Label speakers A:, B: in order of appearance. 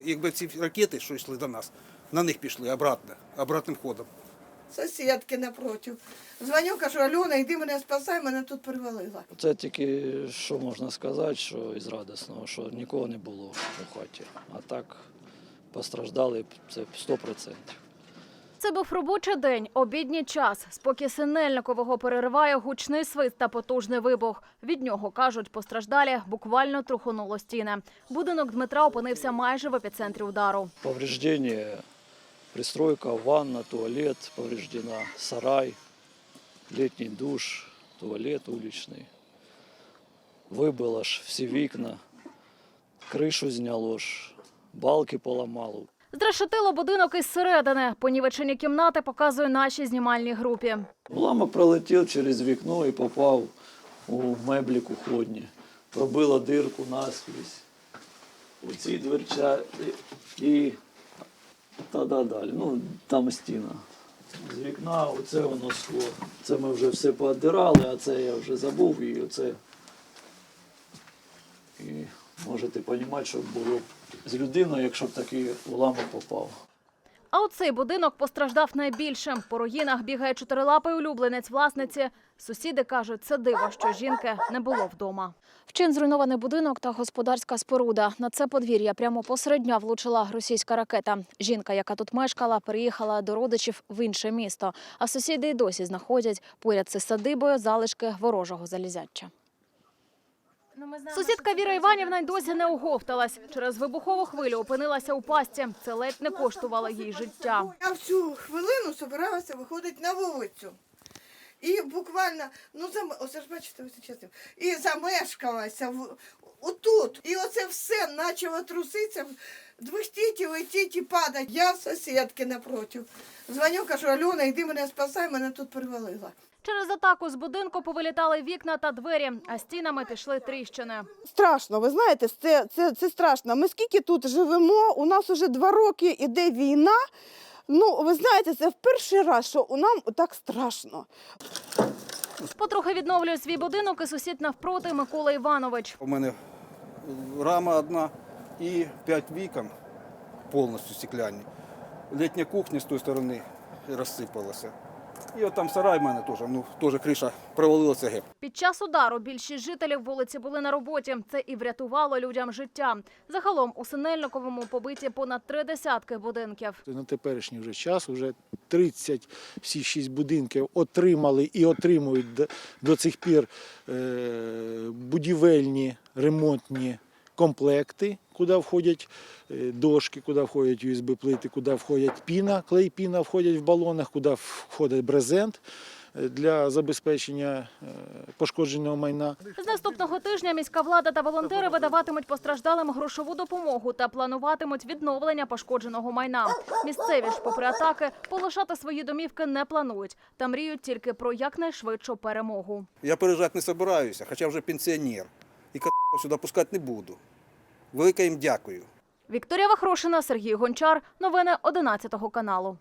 A: Якби ці ракети, що йшли до нас, на них пішли обратно, обратним ходом.
B: Сусідки напротив. Дзвоню, кажу, Альона, йди мене спасай, мене тут привалила.
C: Це тільки що можна сказати, що із радісного, що нікого не було у хаті. А так постраждали це 100%.
D: Це був робочий день, обідній час. Спокій Синельникового перериває гучний свист та потужний вибух. Від нього, кажуть, постраждалі буквально трухонуло стіни. Будинок Дмитра опинився майже в епіцентрі удару.
C: Повреждення пристройка, ванна, туалет повреждена, сарай, літній душ, туалет уличний. Вибило ж всі вікна, кришу зняло ж, балки поламало.
D: Зрешетило будинок із середини. Понівечені кімнати показує нашій знімальній групі.
C: Уламок пролетів через вікно і попав у меблі кухонні. Пробило дирку наскрізь. У цій дверчаті і та да далі. Ну, там стіна. З вікна оце воно скло. Це ми вже все пооддирали, а це я вже забув і оце. І можете розуміти, що було з людиною, якщо б такий уламок попав.
D: А оцей будинок постраждав найбільше. По руїнах бігає чотирилапий улюбленець власниці. Сусіди кажуть, це диво, що жінки не було вдома. Вчин зруйнований будинок та господарська споруда. На це подвір'я прямо посеред дня влучила російська ракета. Жінка, яка тут мешкала, переїхала до родичів в інше місто. А сусіди й досі знаходять поряд з садибою залишки ворожого залізяча. Сусідка Віра Іванівна й досі не оговталась. Через вибухову хвилю опинилася у пастці. Це ледь не коштувало їй життя.
B: Я в цю хвилину збиралася виходити на вулицю. І буквально, ну зам... оце ж бачите, ось і замешкалася в... отут. І оце все почало труситися, двихтіть, і летіть і падати. Я в сусідки напротив. Дзвоню, кажу, Альона, йди мене спасай, мене тут привалило.
D: Через атаку з будинку повилітали вікна та двері, а стінами пішли тріщини.
E: Страшно, ви знаєте, це, це, це страшно. Ми скільки тут живемо, у нас вже два роки іде війна. Ну, ви знаєте, це в перший раз, що у нам так страшно.
D: Потрохи відновлює свій будинок і сусід навпроти Микола Іванович.
A: У мене рама одна і п'ять вікон повністю стекляні. Літня кухня з тої сторони розсипалася. І от там сарай в мене теж, ну теж криша провалилася геть.
D: Під час удару більшість жителів вулиці були на роботі. Це і врятувало людям життя. Загалом у Синельниковому побиті понад три десятки будинків.
F: На теперішній вже час вже 30 всі шість будинків отримали і отримують до, до цих пір е, будівельні ремонтні комплекти, куди входять е, дошки, куди входять USB-плити, куди входять піна, клей піна входять в балонах, куди входить брезент е, для забезпечення е, пошкодженого майна.
D: З наступного тижня міська влада та волонтери видаватимуть постраждалим грошову допомогу та плануватимуть відновлення пошкодженого майна. Місцеві ж, попри атаки, полишати свої домівки не планують та мріють тільки про якнайшвидшу перемогу.
A: Я переїжджати не збираюся, хоча вже пенсіонер. І к***, сюди пускати не буду. Велике їм дякую.
D: Вікторія Вахрошина, Сергій Гончар. Новини 11 каналу.